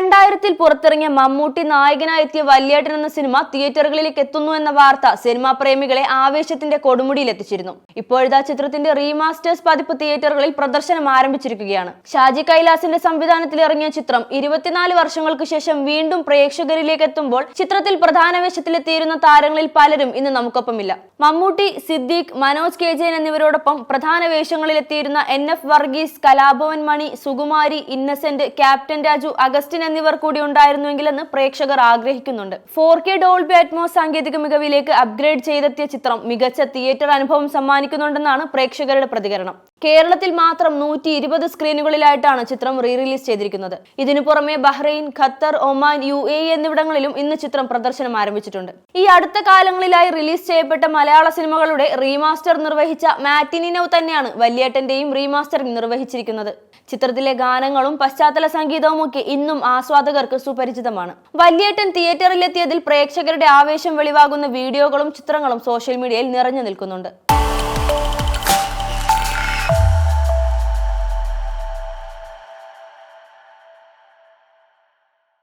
രണ്ടായിരത്തിൽ പുറത്തിറങ്ങിയ മമ്മൂട്ടി നായകനായി എത്തിയ വല്യേട്ടൻ എന്ന സിനിമ തിയേറ്ററുകളിലേക്ക് എത്തുന്നു എന്ന വാർത്ത സിനിമാ പ്രേമികളെ ആവേശത്തിന്റെ കൊടുമുടിയിൽ എത്തിച്ചിരുന്നു ഇപ്പോഴത്തെ ചിത്രത്തിന്റെ റീമാസ്റ്റേഴ്സ് പതിപ്പ് തിയേറ്ററുകളിൽ പ്രദർശനം ആരംഭിച്ചിരിക്കുകയാണ്. ഷാജി കൈലാസിന്റെ സംവിധാനത്തിൽ ഇറങ്ങിയ ചിത്രം ഇരുപത്തിനാല് വർഷങ്ങൾക്ക് ശേഷം വീണ്ടും പ്രേക്ഷകരിലേക്ക് എത്തുമ്പോൾ ചിത്രത്തിൽ പ്രധാന വേഷത്തിലെത്തിയിരുന്ന താരങ്ങളിൽ പലരും ഇന്ന് നമുക്കൊപ്പമില്ല. മമ്മൂട്ടി സിദ്ദീഖ് മനോജ് കെ ജയൻ എന്നിവരോടൊപ്പം പ്രധാന വേഷങ്ങളിലെത്തിയിരുന്ന N F Varghese Kalabhavan Mani Sukumari Innocent captain Raju Augustine എന്നിവർ കൂടി ഉണ്ടായിരുന്നുവെങ്കിലെന്ന് പ്രേക്ഷകർ ആഗ്രഹിക്കുന്നുണ്ട്. ഫോർ കെ ഡോൾബി അറ്റ്മോസ് സാങ്കേതിക മികവിലേക്ക് അപ്ഗ്രേഡ് ചെയ്തെത്തിയ ചിത്രം മികച്ച തിയേറ്റർ അനുഭവം സമ്മാനിക്കുന്നുണ്ടെന്നാണ് പ്രേക്ഷകരുടെ പ്രതികരണം. കേരളത്തിൽ മാത്രം നൂറ്റി ഇരുപത് സ്ക്രീനുകളിലായിട്ടാണ് ചിത്രം റീ റിലീസ് ചെയ്തിരിക്കുന്നത്. ഇതിനു പുറമെ Bahrain Qatar Oman U A എന്നിവിടങ്ങളിലും ഇന്ന് ചിത്രം പ്രദർശനം ആരംഭിച്ചിട്ടുണ്ട്. ഈ അടുത്ത കാലങ്ങളിലായി റിലീസ് ചെയ്യപ്പെട്ട മലയാള സിനിമകളുടെ റീമാസ്റ്റർ നിർവഹിച്ച മാറ്റിനിനോ തന്നെയാണ് വല്യേട്ടന്റെയും റീമാസ്റ്ററിംഗ് നിർവഹിച്ചിരിക്കുന്നത്. ചിത്രത്തിലെ ഗാനങ്ങളും പശ്ചാത്തല സംഗീതവും ഒക്കെ ഇന്നും ആസ്വാദകർക്ക് സുപരിചിതമാണ്. വല്യേട്ടൻ തിയേറ്ററിലെത്തിയതിൽ പ്രേക്ഷകരുടെ ആവേശം വെളിവാകുന്ന വീഡിയോകളും ചിത്രങ്ങളും സോഷ്യൽ മീഡിയയിൽ നിറഞ്ഞു നിൽക്കുന്നുണ്ട്.